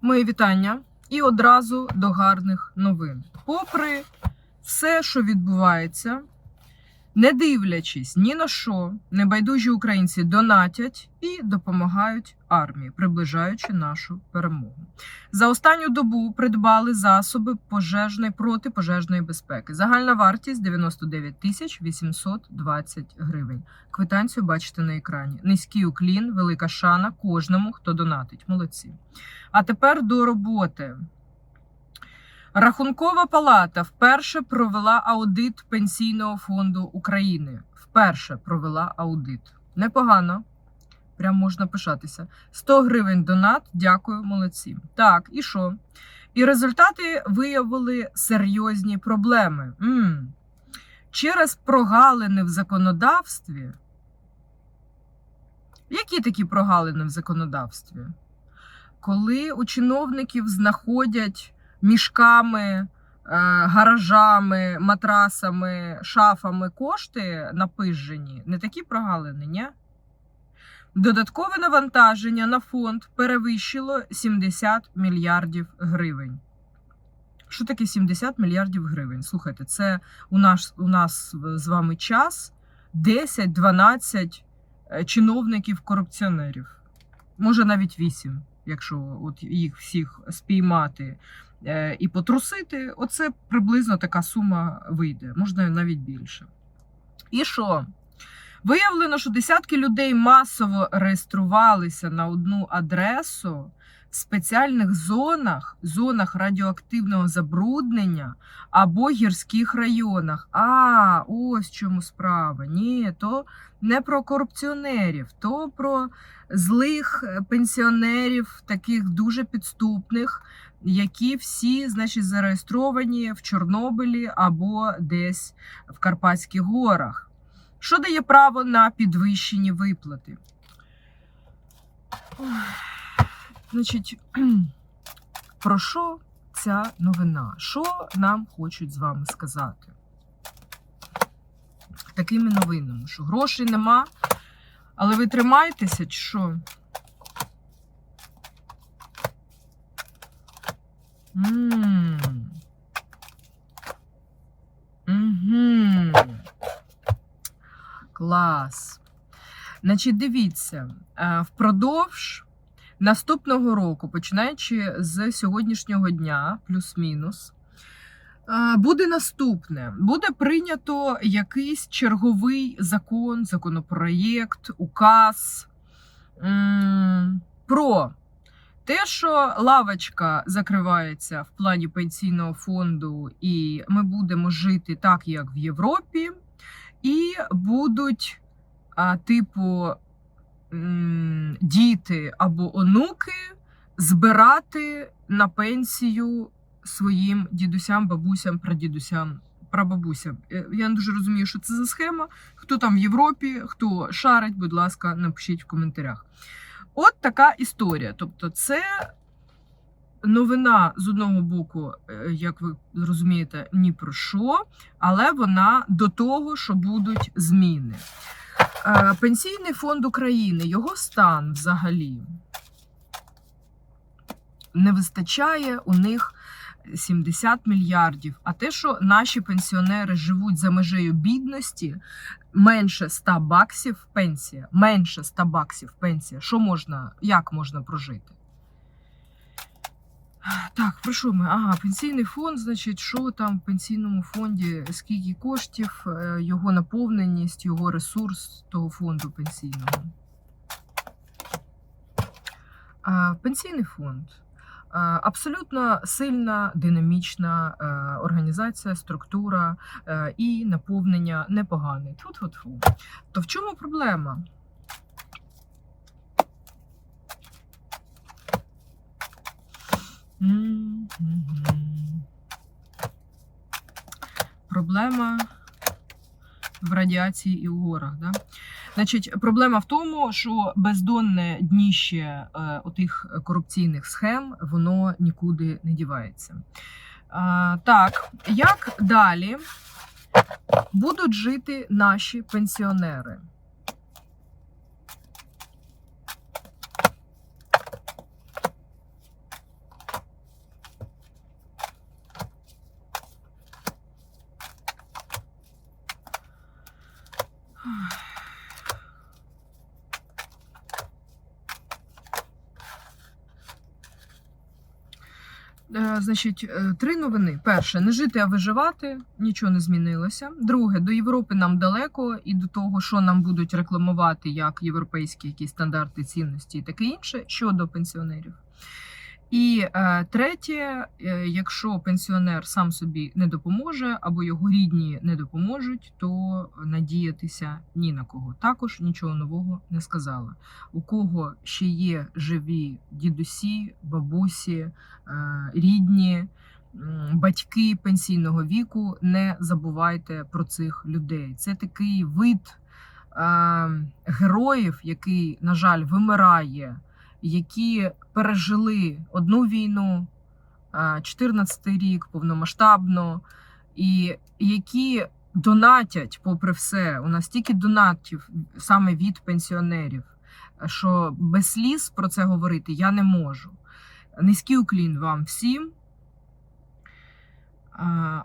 Мої вітання і одразу до гарних новин. Попри все, що відбувається, не дивлячись ні на що, небайдужі українці донатять і допомагають армії, приближаючи нашу перемогу. За останню добу придбали засоби пожежної протипожежної безпеки. Загальна вартість 99 тисяч 820 гривень. Квитанцію бачите на екрані. Низький уклін, велика шана кожному, хто донатить. Молодці. А тепер до роботи. Рахункова палата вперше провела аудит Пенсійного фонду України. Вперше провела аудит. Непогано. Прям можна пишатися. 100 гривень донат. Дякую, молодці. Так, і що? І результати виявили серйозні проблеми. м Через прогалини в законодавстві. Які такі прогалини в законодавстві? Коли у чиновників знаходять мішками, е, гаражами, матрасами, шафами кошти напижені, не такі прогалини, ні? Додаткове навантаження на фонд перевищило 70 мільярдів гривень. Що таке 70 мільярдів гривень? Слухайте, це у нас, у нас з вами час 10-12 е, чиновників-корупціонерів. Може навіть 8, якщо от їх всіх спіймати е, і потрусити, оце приблизно така сума вийде, можна навіть більше. І що? Виявлено, що десятки людей масово реєструвалися на одну адресу в спеціальних зонах, зонах радіоактивного забруднення або гірських районах. А, ось чому справа. Ні, то не про корупціонерів, то про злих е, пенсіонерів, таких дуже підступних, які всі, значить, зареєстровані в Чорнобилі або десь в Карпатських горах. Що дає право на підвищені виплати? Ой, Значить, про що ця новина? Що нам хочуть з вами сказати? Такими новинами, що грошей нема, але ви тримаєтеся, чи що? М. Мгм. Клас. Значить, дивіться, е, впродовж наступного року, починаючи з сьогоднішнього дня, плюс-мінус, е, буде наступне: буде прийнято якийсь черговий закон, законопроєкт, указ про те, що лавочка закривається в плані пенсійного фонду, і ми будемо жити так, як в Європі. І будуть, типу, діти або онуки збирати на пенсію своїм дідусям, бабусям, прадідусям, прабабусям. Е, Я не дуже розумію, що це за схема. Хто там в Європі, хто шарить, будь ласка, напишіть в коментарях. От така історія. Тобто, це новина з одного боку, е, як ви розумієте, ні про що, але вона до того, що будуть зміни. Пенсійний фонд України, його стан взагалі не вистачає у них 70 мільярдів. А те, що наші пенсіонери живуть за межею бідності, менше 100 баксів пенсія, менше 100 баксів пенсія. Що можна, як можна прожити? Так, про що ми? Ага, пенсійний фонд, значить, що там в пенсійному фонді, скільки коштів, е, його наповненість, його ресурс того фонду пенсійного. Пенсійний фонд. Абсолютно сильна, динамічна е, організація, структура е, і наповнення непогане. Тьфу-тьфу-тьфу. То в чому проблема? Проблема в радіації і у горах. Да? Значить, проблема в тому, що бездонне дніще е, отих корупційних схем воно нікуди не дівається. А, так, як далі будуть жити наші пенсіонери? Е, Значить, е, три новини. Перше, не жити, а виживати. Нічого не змінилося. Друге, до Європи нам далеко і до того, що нам будуть рекламувати як європейські якісь стандарти цінності і таке інше щодо пенсіонерів. І е, третє, е, якщо пенсіонер сам собі не допоможе або його рідні не допоможуть, то надіятися ні на кого. Також нічого нового не сказала. У кого ще є живі дідусі, бабусі, е, рідні, батьки пенсійного віку, не забувайте про цих людей. Це такий вид е, героїв, який, на жаль, вимирає, які пережили одну війну, 14 рік повномасштабно, і які донатять, попри все, у нас стільки донатів саме від пенсіонерів, що без сліз про це говорити я не можу. Низький уклін вам всім.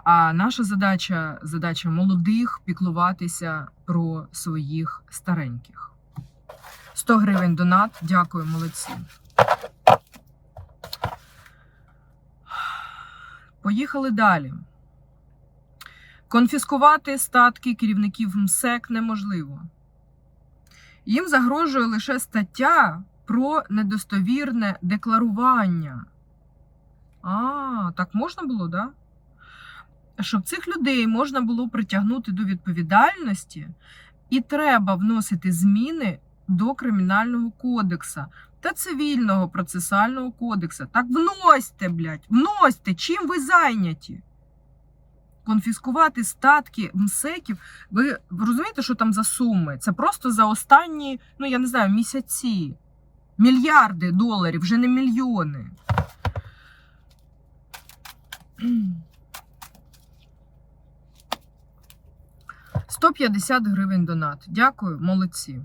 А наша задача задача молодих піклуватися про своїх стареньких. 100 гривень донат. Дякую, молодці. Поїхали далі. Конфіскувати статки керівників МСЕК неможливо. Їм загрожує лише стаття про недостовірне декларування. А, так можна було, да? Щоб цих людей можна було притягнути до відповідальності, і треба вносити зміни до Кримінального кодексу та цивільного процесуального кодексу. Так вносьте, блядь, вносьте, чим ви зайняті? Конфіскувати статки МСЕКів. Ви, розумієте, що там за суми? Це просто за останні, ну я не знаю, місяці. Мільярди доларів, вже не мільйони. 150 гривень донат. Дякую, молодці.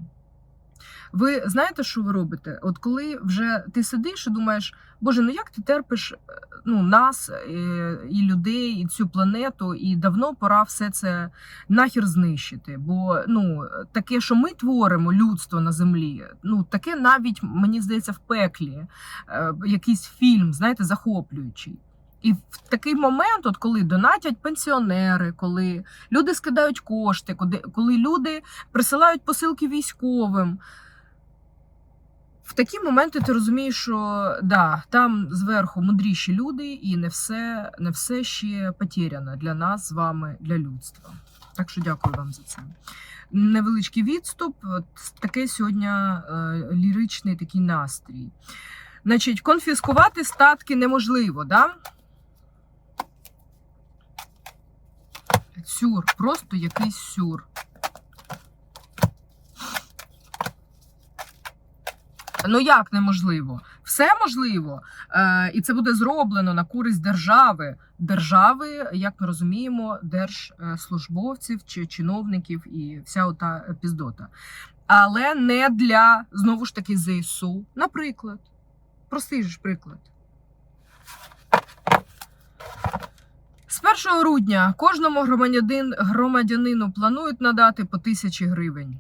Ви знаєте, що ви робите? От коли вже ти сидиш і думаєш, Боже, ну як ти терпиш е, ну, нас е, і людей, і цю планету, і давно пора все це нахер знищити. Бо ну, таке, що ми творимо людство на землі, ну таке навіть мені здається в пеклі, е, якийсь фільм, знаєте, захоплюючий. І в такий момент, от коли донатять пенсіонери, коли люди скидають кошти, коли, люди присилають посилки військовим. В такі моменти ти розумієш, що да, там зверху мудріші люди, і не все, не все ще потеряно для нас з вами, для людства. Так що дякую вам за це. Невеличкий відступ. От таке сьогодні е, ліричний такий настрій. Значить, конфіскувати статки неможливо, да? Сюр, просто якийсь сюр. Ну як неможливо? Все можливо, е, і це буде зроблено на користь держави. Держави, як ми розуміємо, держслужбовців чи чиновників і вся ота піздота. Але не для знову ж таки ЗСУ. Наприклад, простий ж приклад. З 1 грудня кожному громадянин, громадянину планують надати по тисячі гривень.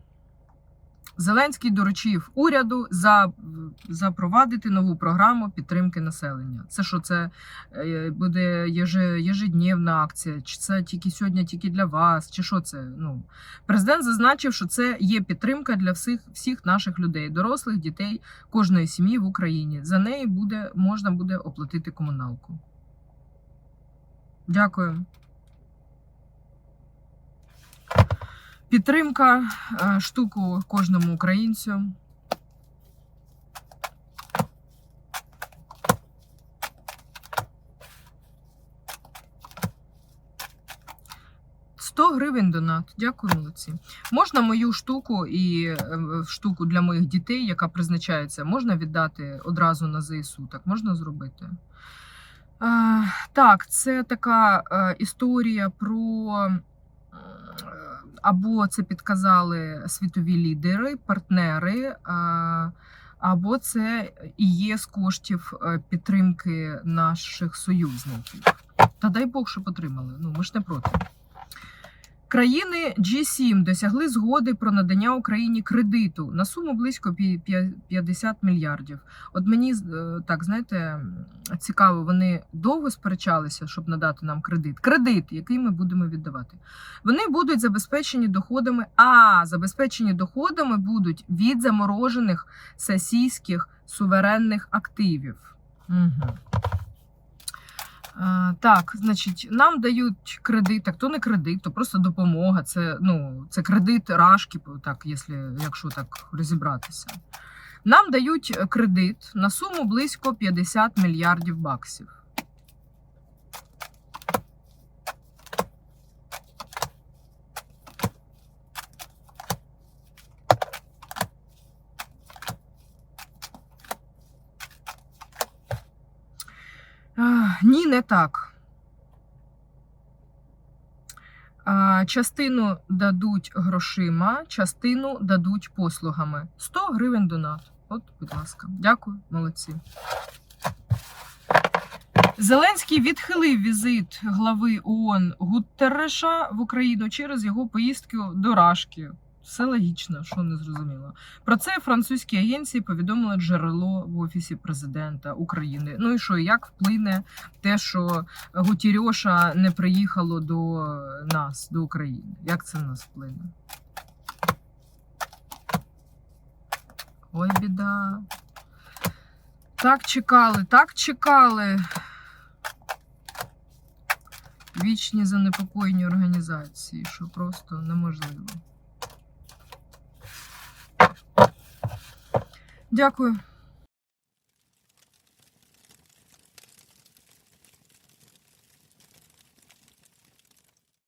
Зеленський доручив уряду за, запровадити нову програму підтримки населення. Це що, це е, буде єжедневна акція? Чи це тільки сьогодні, тільки для вас? Чи що це? Ну, Президент зазначив, що це є підтримка для всіх всіх наших людей, дорослих, дітей, кожної сім'ї в Україні. За неї буде, можна буде оплатити комуналку. Дякую. Підтримка е, штуку кожному українцю. Гривень донат. Дякую, молодці. Можна мою штуку і е, штуку для моїх дітей, яка призначається, можна віддати одразу на ЗСУ. Так можна зробити. Е, Так, це така історія про. Е, Або це підказали світові лідери, партнери, або це і є з коштів е, підтримки наших союзників. Та дай Бог, щоб отримали. Ну, ми ж не проти. Країни G7 досягли згоди про надання Україні кредиту на суму близько пі- 50 мільярдів. От мені е, так знаєте цікаво, вони довго сперечалися, щоб надати нам кредит. Кредит, який ми будемо віддавати. Вони будуть забезпечені доходами. А забезпечені доходами будуть від заморожених сесійських суверенних активів. Угу. Е, Так, значить, нам дають кредит, так то не кредит, то просто допомога. Це ну, це кредит рашки, так, якщо, якщо так розібратися. Нам дають кредит на суму близько 50 мільярдів баксів. Ні, не так. Частину дадуть грошима, частину дадуть послугами. 100 гривень донат. От, будь ласка. Дякую, молодці. Зеленський відхилив візит глави ООН Гуттереша в Україну через його поїздку до Рашки. Все логічно, що не зрозуміло. Про це французькі агенції повідомило джерело в офісі президента України. Ну і що, як вплине те, що Гутірьоша не приїхало до нас, до України? Як це на нас вплине? Ой, біда. Так чекали, так чекали. Вічні занепокоєні організації, що просто неможливо. Дякую.